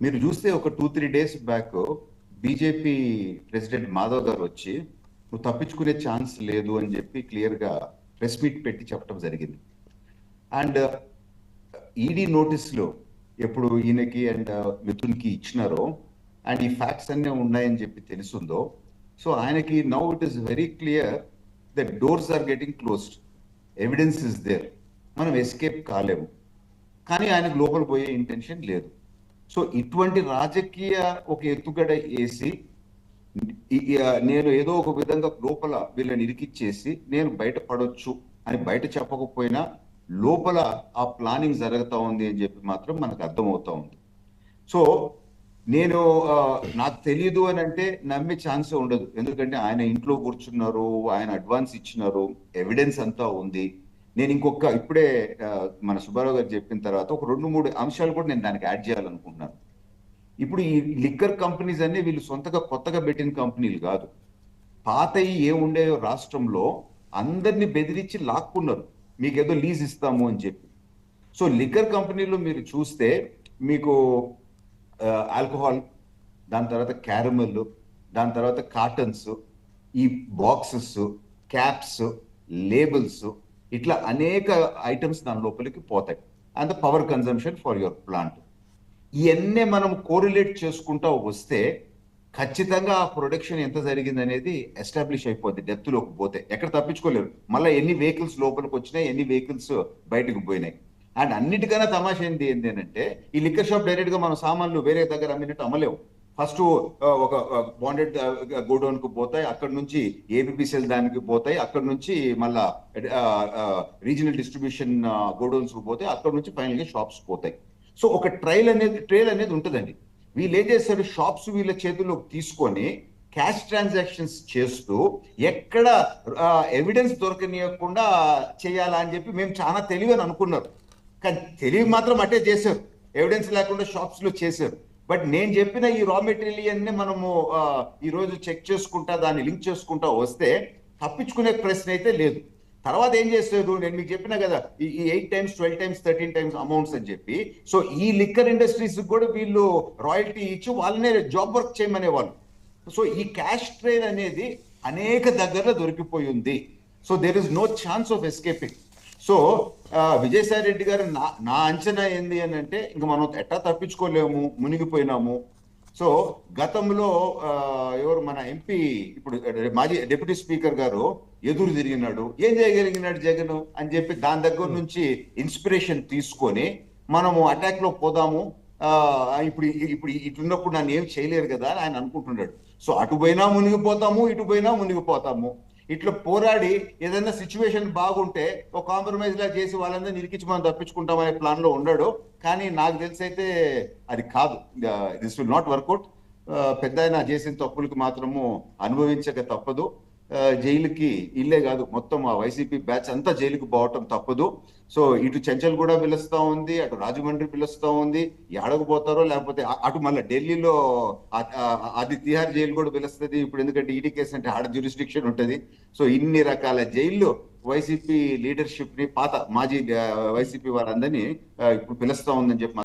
మీరు చూస్తే ఒక two three days back BJP president Madhav గారు వచ్చి నువ్వు తప్పించుకునే ఛాన్స్ లేదు అని చెప్పి క్లియర్గా ప్రెస్ మీట్ పెట్టి చెప్పడం జరిగింది. అండ్ ఈడీ నోటీస్లో ఎప్పుడు ఈయనకి అండ్ uh, మిథున్కి ఇచ్చినారో అండ్ ఈ ఫ్యాక్ట్స్ అన్నీ ఉన్నాయని చెప్పి తెలుసుందో సో ఆయనకి now it is very clear the doors are getting closed evidence is there మనం ఎస్కేప్ కాలేము. కానీ ఆయనకు లోపల పోయే ఇంటెన్షన్ లేదు. సో ఇటువంటి రాజకీయ ఒక ఎత్తుగడ వేసి నేను ఏదో ఒక విధంగా లోపల వీళ్ళని ఇరికిచ్చేసి నేను బయట పడొచ్చు అని బయట చెప్పకపోయినా లోపల ఆ ప్లానింగ్ జరుగుతూ ఉంది అని చెప్పి మాత్రం మనకు అర్థమవుతా ఉంది. సో నేను నాకు తెలియదు అని అంటే నమ్మే ఛాన్స్ ఉండదు. ఎందుకంటే ఆయన ఇంట్లో కూర్చున్నారు ఆయన అడ్వాన్స్ ఇచ్చినారు ఎవిడెన్స్ అంతా ఉంది. నేను ఇంకొక ఇప్పుడే మన సుబ్బారావు గారు చెప్పిన తర్వాత ఒక రెండు మూడు అంశాలు కూడా నేను దానికి యాడ్ చేయాలనుకుంటున్నాను. ఇప్పుడు ఈ లిక్కర్ కంపెనీస్ అన్ని వీళ్ళు సొంతగా కొత్తగా పెట్టిన కంపెనీలు కాదు. పాతయి ఏ ఉండేయో రాష్ట్రంలో అందరినీ బెదిరించి లాక్కున్నారు. మీకు ఏదో లీజ్ ఇస్తాము అని చెప్పి. సో లిక్కర్ కంపెనీలో మీరు చూస్తే మీకు ఆల్కహాల్ దాని తర్వాత క్యారమెల్ దాని తర్వాత కాటన్స్ ఈ బాక్సెస్ క్యాప్స్ లేబుల్స్ ఇట్లా అనేక ఐటమ్స్ దాని లోపలికి పోతాయి. And power consumption for your plant ఇవన్నీ మనం కోరిలేట్ చేసుకుంటా వస్తే ఖచ్చితంగా ఆ ప్రొడక్షన్ ఎంత జరిగింది అనేది ఎస్టాబ్లిష్ అయిపోద్ది డెప్త్లోకి పోతే. ఎక్కడ తప్పించుకోలేరు. మళ్ళీ ఎన్ని వెహికల్స్ లోపలికి వచ్చినాయి ఎన్ని వెహికల్స్ బయటకు పోయినాయి. అండ్ అన్నిటికన్నా తమాషా ఏంది ఏంటి అంటే ఈ లిక్కర్ షాప్ డైరెక్ట్గా మన సామాన్లు వేరే దగ్గర అమ్మినట్టు అమ్మలేవు ఫస్ట్ ఒక బాండెడ్ గోడౌన్కు పోతాయి. అక్కడ నుంచి ఏబిపిసిఎల్ దానికి పోతాయి. అక్కడ నుంచి మళ్ళా రీజనల్ డిస్ట్రిబ్యూషన్ గోడౌన్స్కు పోతాయి. అక్కడ నుంచి ఫైనల్గా షాప్స్ పోతాయి. సో ఒక ట్రైల్ అనేది ట్రైల్ అనేది ఉంటుందండి. వీళ్ళు ఏం చేస్తారు? షాప్స్ వీళ్ళ చేతుల్లోకి తీసుకొని క్యాష్ ట్రాన్సాక్షన్స్ చేస్తూ ఎక్కడ ఎవిడెన్స్ దొరకనియకుండా చేయాలా అని చెప్పి మేము చాలా తెలివి అని అనుకున్నారు. కానీ తెలివి మాత్రం అట్టే చేశారు. ఎవిడెన్స్ లేకుండా షాప్స్లో చేశారు. బట్ నేను చెప్పిన ఈ రా మెటీరియల్ని మనము ఈ రోజు చెక్ చేసుకుంటా దాన్ని లింక్ చేసుకుంటా వస్తే తప్పించుకునే ప్రశ్న అయితే లేదు. తర్వాత ఏం చేస్తారు నేను మీకు చెప్పిన కదా ఈ eight times twelve times thirteen times amounts అని చెప్పి సో ఈ లిక్కర్ ఇండస్ట్రీస్ కూడా వీళ్ళు రాయల్టీ ఇచ్చి వాళ్ళనే జాబ్ వర్క్ చేయమనే వాళ్ళు సో ఈ క్యాష్ ట్రేడ్ అనేది అనేక దగ్గరలో దొరికిపోయింది so there is no chance of escaping so Vijayasai Reddy గారు నా నా అంచనా ఏంది అని అంటే ఇంకా మనం ఎట్టా తప్పించుకోలేము మునిగిపోయినాము. సో గతంలో ఎవరు మన ఎంపీ ఇప్పుడు మాజీ డిప్యూటీ స్పీకర్ గారు ఎదురు తిరిగినాడు. ఏం చేయగలిగినాడు జగన్? అని చెప్పి దాని దగ్గర నుంచి ఇన్స్పిరేషన్ తీసుకొని మనము అటాక్లో పోదాము ఇప్పుడు ఇప్పుడు ఇటున్నప్పుడు నన్ను ఏం చేయలేరు కదా అని ఆయన అనుకుంటున్నాడు. సో అటు పోయినా మునిగిపోతాము ఇటు పోయినా మునిగిపోతాము. ఇట్లా పోరాడి ఏదైనా సిచ్యువేషన్ బాగుంటే ఒక కాంప్రమైజ్ లా చేసి వాళ్ళందరూ నిరికించి మనం తప్పించుకుంటామనే ప్లాన్లో ఉన్నాడు. కానీ నాకు తెలిసి అయితే అది కాదు. దిస్ విల్ నాట్ వర్కౌట్ పెద్ద ఆయన చేసిన తప్పులకు మాత్రము అనుభవించక తప్పదు. జైలుకి ఇల్లే కాదు మొత్తం ఆ వైసీపీ బ్యాచ్ అంతా జైలుకి పోవటం తప్పదు. సో ఇటు చెంచల్ కూడా పిలుస్తా ఉంది అటు రాజమండ్రి పిలుస్తా ఉంది. ఎడకు పోతారో లేకపోతే అటు మళ్ళీ ఢిల్లీలో అది తిహార్ జైలు కూడా పిలుస్తుంది. ఇప్పుడు ఎందుకంటే ఈడీ కేసు అంటే ఆడ జ్యూరిస్డిక్షన్ ఉంటది. సో ఇన్ని రకాల జైల్లో వైసీపీ లీడర్షిప్ని పాత మాజీ వైసీపీ వారందరినీ ఇప్పుడు పిలుస్తా ఉందని చెప్పి